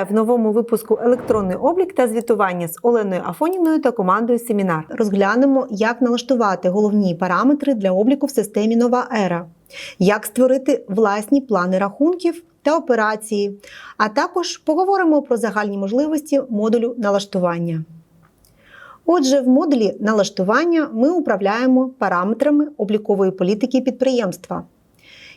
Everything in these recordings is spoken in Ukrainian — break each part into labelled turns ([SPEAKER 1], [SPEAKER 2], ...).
[SPEAKER 1] Вітаю в новому випуску електронний облік та звітування з Оленою Афоніною та командою Семінар.
[SPEAKER 2] Розглянемо, як налаштувати головні параметри для обліку в системі Нова Ера, як створити власні плани рахунків та операції, а також поговоримо про загальні можливості модулю налаштування. Отже, в модулі налаштування ми управляємо параметрами облікової політики підприємства.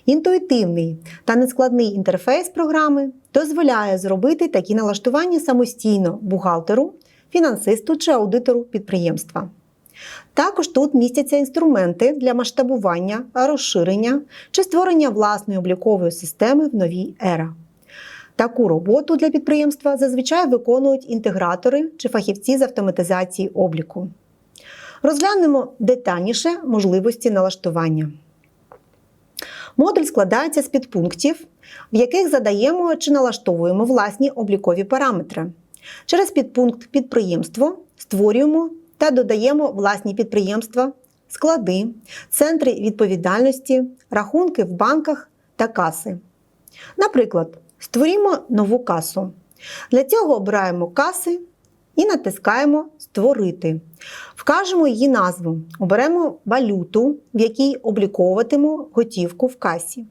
[SPEAKER 2] Інтуїтивний та нескладний інтерфейс програми дозволяє зробити такі налаштування самостійно бухгалтеру, фінансисту чи аудитору підприємства. Також тут містяться інструменти для масштабування, розширення чи створення власної облікової системи в новій ера. Таку роботу для підприємства зазвичай виконують інтегратори чи фахівці з автоматизації обліку. Розглянемо детальніше можливості налаштування. Модуль складається з підпунктів, в яких задаємо чи налаштовуємо власні облікові параметри. Через підпункт підприємство створюємо та додаємо власні підприємства, склади, центри відповідальності, рахунки в банках та каси. Наприклад, створімо нову касу. Для цього обираємо каси і натискаємо Створити. Вкажемо її назву, оберемо валюту, в якій обліковуватимемо готівку в касі,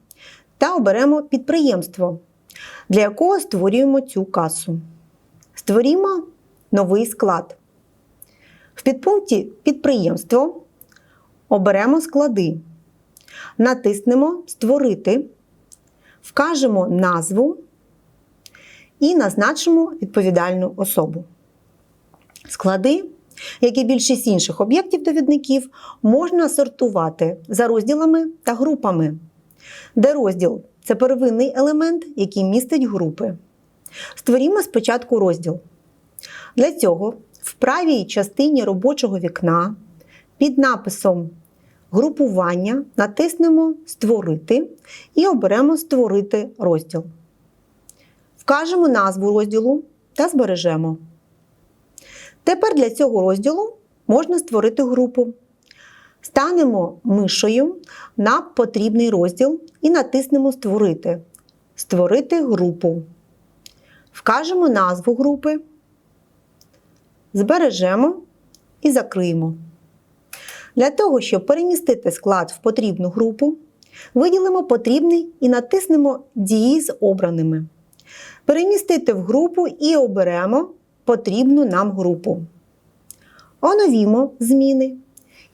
[SPEAKER 2] та оберемо підприємство, для якого створюємо цю касу. Створімо новий склад. В підпункті Підприємство оберемо склади. Натиснемо Створити, вкажемо назву і назначимо відповідальну особу. Склади, як і більшість інших об'єктів довідників, можна сортувати за розділами та групами, де розділ це первинний елемент, який містить групи. Створімо спочатку розділ. Для цього в правій частині робочого вікна під написом Групування натиснемо Створити і оберемо Створити розділ. Вкажемо назву розділу та збережемо. Тепер для цього розділу можна створити групу. Станемо мишею на потрібний розділ і натиснемо Створити. Створити групу. Вкажемо назву групи, збережемо і закриємо. Для того, щоб перемістити склад в потрібну групу, виділимо потрібний і натиснемо Дії з обраними. Перемістити в групу і оберемо потрібну нам групу. Оновімо зміни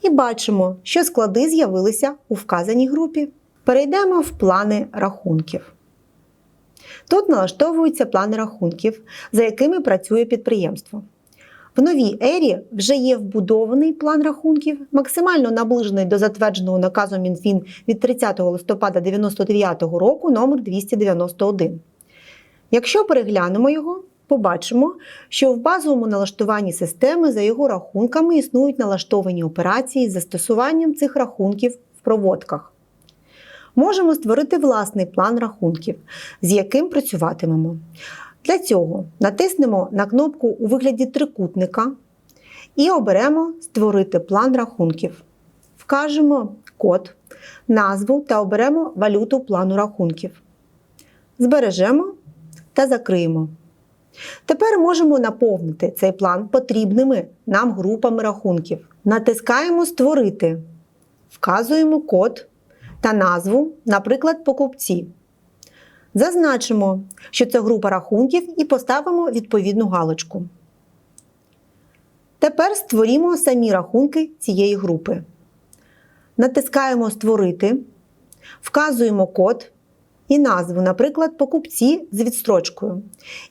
[SPEAKER 2] і бачимо, що склади з'явилися у вказаній групі. Перейдемо в плани рахунків. Тут налаштовуються плани рахунків, за якими працює підприємство. В новій ері вже є вбудований план рахунків, максимально наближений до затвердженого наказом Мінфін від 30 листопада 1999 року номер 291. Якщо переглянемо його, побачимо, що в базовому налаштуванні системи за його рахунками існують налаштовані операції з застосуванням цих рахунків в проводках. Можемо створити власний план рахунків, з яким працюватимемо. Для цього натиснемо на кнопку у вигляді трикутника і оберемо Створити план рахунків. Вкажемо код, назву та оберемо валюту плану рахунків. Збережемо та закриємо. Тепер можемо наповнити цей план потрібними нам групами рахунків. Натискаємо Створити, вказуємо код та назву, наприклад, покупці. Зазначимо, що це група рахунків і поставимо відповідну галочку. Тепер створімо самі рахунки цієї групи. Натискаємо Створити, вказуємо код і назву, наприклад, покупці з відстрочкою.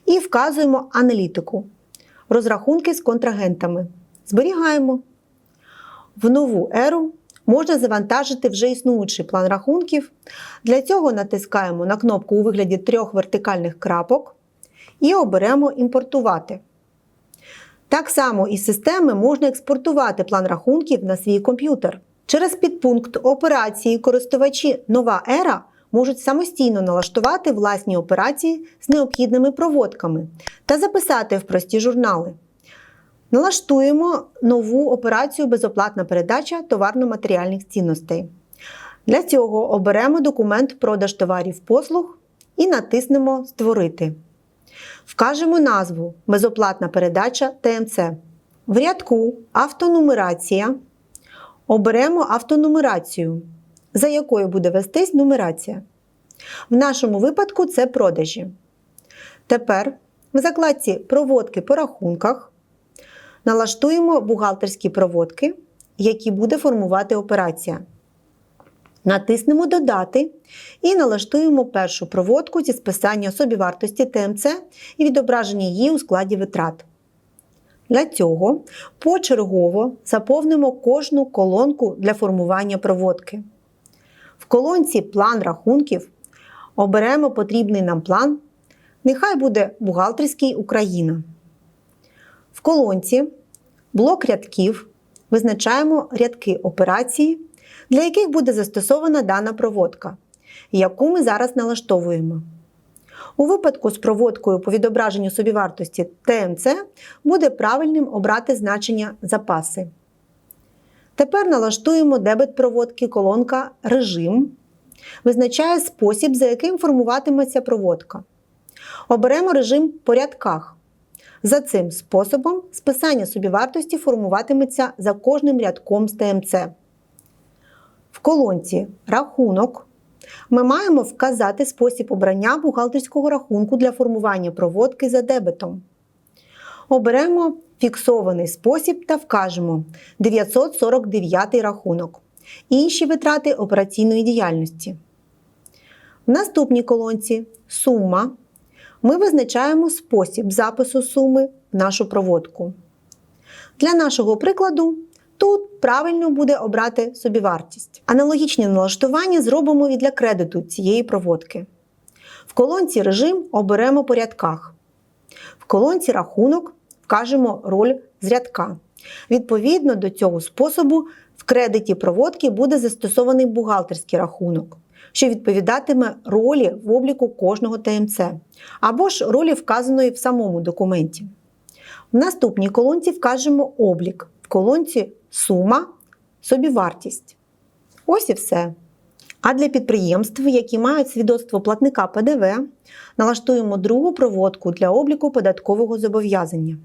[SPEAKER 2] І вказуємо аналітику. Розрахунки з контрагентами. Зберігаємо. В нову еру можна завантажити вже існуючий план рахунків. Для цього натискаємо на кнопку у вигляді трьох вертикальних крапок і оберемо Імпортувати. Так само із системи можна експортувати план рахунків на свій комп'ютер. Через підпункт операції користувачі Нова ера можуть самостійно налаштувати власні операції з необхідними проводками та записати в прості журнали. Налаштуємо нову операцію безоплатна передача товарно-матеріальних цінностей. Для цього оберемо документ продаж товарів послуг і натиснемо Створити. Вкажемо назву Безоплатна передача ТМЦ. В рядку Автонумерація оберемо автонумерацію, за якою буде вестись нумерація. В нашому випадку це продажі. Тепер в закладці Проводки по рахунках налаштуємо бухгалтерські проводки, які буде формувати операція. Натиснемо Додати і налаштуємо першу проводку зі списання собівартості ТМЦ і відображення її у складі витрат. Для цього почергово заповнимо кожну колонку для формування проводки. В колонці План рахунків оберемо потрібний нам план. Нехай буде бухгалтерський Україна. В колонці блок рядків визначаємо рядки операції, для яких буде застосована дана проводка, яку ми зараз налаштовуємо. У випадку з проводкою по відображенню собівартості ТМЦ буде правильним обрати значення запаси. Тепер налаштуємо дебет проводки колонка Режим. Визначає спосіб, за яким формуватиметься проводка. Оберемо режим по рядках. За цим способом списання собівартості формуватиметься за кожним рядком з ТМЦ. В колонці Рахунок ми маємо вказати спосіб обрання бухгалтерського рахунку для формування проводки за дебетом. Оберемо фіксований спосіб та вкажемо 949 рахунок. Інші витрати операційної діяльності. В наступній колонці Сума ми визначаємо спосіб запису суми в нашу проводку. Для нашого прикладу тут правильно буде обрати собівартість. Аналогічні налаштування зробимо і для кредиту цієї проводки. В колонці Режим оберемо по рядках. В колонці Рахунок вкажемо роль з рядка. Відповідно до цього способу в кредиті проводки буде застосований бухгалтерський рахунок, що відповідатиме ролі в обліку кожного ТМЦ, або ж ролі вказаної в самому документі. В наступній колонці вкажемо облік, в колонці сума, собівартість. Ось і все. А для підприємств, які мають свідоцтво платника ПДВ, налаштуємо другу проводку для обліку податкового зобов'язання.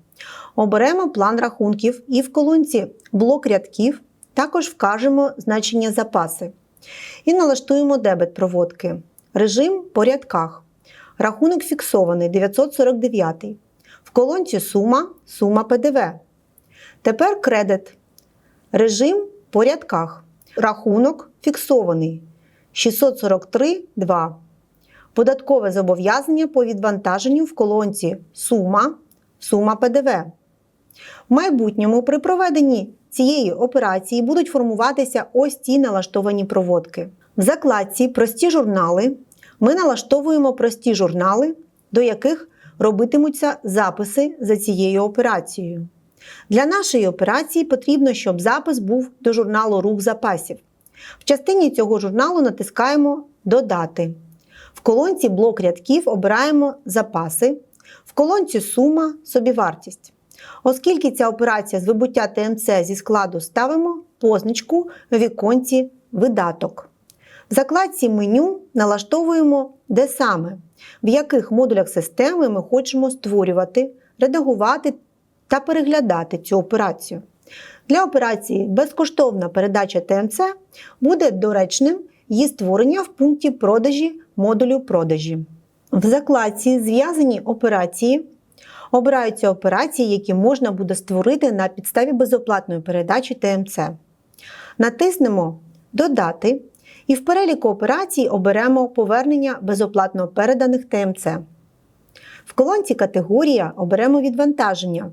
[SPEAKER 2] Оберемо план рахунків і в колонці блок рядків також вкажемо значення запаси. І налаштуємо дебет проводки. Режим по рядках. Рахунок фіксований 949. В колонці сума, сума ПДВ. Тепер кредит. Режим по рядках. Рахунок фіксований 643,2. Податкове зобов'язання по відвантаженню в колонці сума, сума ПДВ. В майбутньому при проведенні цієї операції будуть формуватися ось ці налаштовані проводки. В закладці Прості журнали ми налаштовуємо прості журнали, до яких робитимуться записи за цією операцією. Для нашої операції потрібно, щоб запис був до журналу рух запасів. В частині цього журналу натискаємо Додати. В колонці блок рядків обираємо запаси, в колонці сума собівартість. Оскільки ця операція з вибуття ТМЦ зі складу ставимо позначку в віконці Видаток. В закладці меню налаштовуємо, де саме, в яких модулях системи ми хочемо створювати, редагувати та переглядати цю операцію. Для операції безкоштовна передача ТМЦ буде доречним її створення в пункті продажі модулю продажі. В закладці Зв'язані операції обираються операції, які можна буде створити на підставі безоплатної передачі ТМЦ. Натиснемо Додати і в переліку операцій оберемо повернення безоплатно переданих ТМЦ. В колонці Категорія оберемо відвантаження.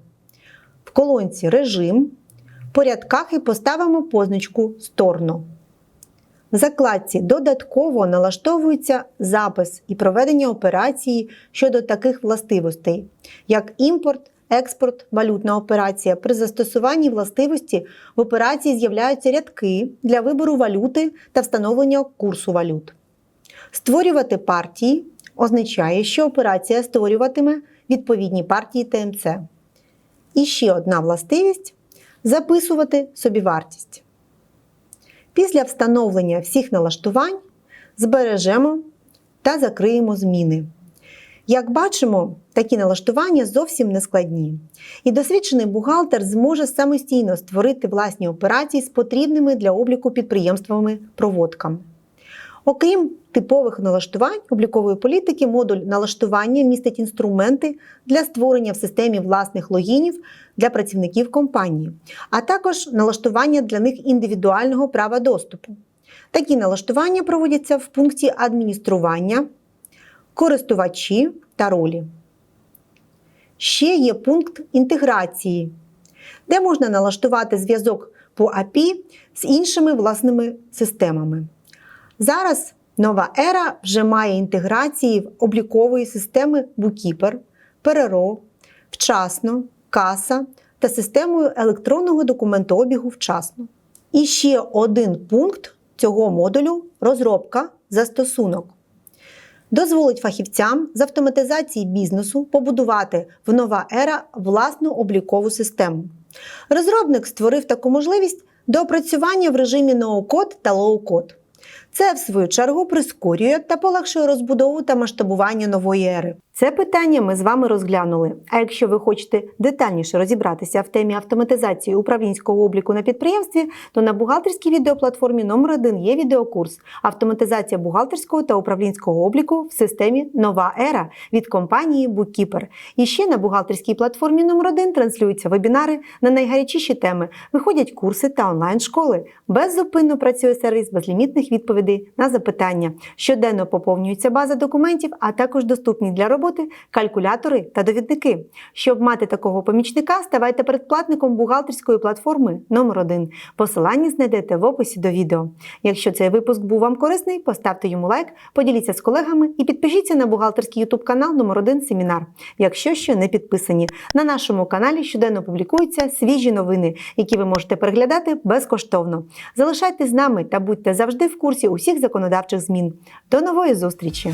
[SPEAKER 2] В колонці Режим по рядках і поставимо позначку Сторно. В закладці Додатково налаштовується запис і проведення операції щодо таких властивостей, як імпорт, експорт, валютна операція. При застосуванні властивості в операції з'являються рядки для вибору валюти та встановлення курсу валют. Створювати партії означає, що операція створюватиме відповідні партії ТМЦ. І ще одна властивість записувати собівартість. Після встановлення всіх налаштувань збережемо та закриємо зміни. Як бачимо, такі налаштування зовсім не складні. І досвідчений бухгалтер зможе самостійно створити власні операції з потрібними для обліку підприємствами проводками. Окрім типових налаштувань облікової політики, модуль налаштування містить інструменти для створення в системі власних логінів для працівників компанії, а також налаштування для них індивідуального права доступу. Такі налаштування проводяться в пункті адміністрування, користувачі та ролі. Ще є пункт інтеграції, де можна налаштувати зв'язок по API з іншими власними системами. Зараз нова ера вже має інтеграції в облікової системи Bookkeeper, Переро, Вчасно, Каса та системою електронного документообігу вчасно. І ще один пункт цього модулю розробка застосунок. Дозволить фахівцям з автоматизації бізнесу побудувати в нова ера власну облікову систему. Розробник створив таку можливість до опрацювання в режимі ноу-код та лоу-код. Це, в свою чергу, прискорює та полегшує розбудову та масштабування нової ери.
[SPEAKER 1] Це питання ми з вами розглянули. А якщо ви хочете детальніше розібратися в темі автоматизації управлінського обліку на підприємстві, то на бухгалтерській відеоплатформі номер 1 є відеокурс Автоматизація бухгалтерського та управлінського обліку в системі Нова ера від компанії Bookkeeper. І ще на бухгалтерській платформі номер 1 транслюються вебінари на найгарячіші теми, виходять курси та онлайн-школи. Беззупинно працює сервіс безлімітних відповідей на запитання. Щоденно поповнюється база документів, а також доступні для роботи калькулятори та довідники. Щоб мати такого помічника, ставайте передплатником бухгалтерської платформи номер 1 Посилання знайдете в описі до відео. Якщо цей випуск був вам корисний, поставте йому лайк, поділіться з колегами і підпишіться на бухгалтерський ютуб канал номер 1 Семінар. Якщо ще не підписані, на нашому каналі щоденно публікуються свіжі новини, які ви можете переглядати безкоштовно. Залишайтесь з нами та будьте завжди в курсі усіх законодавчих змін. До нової зустрічі!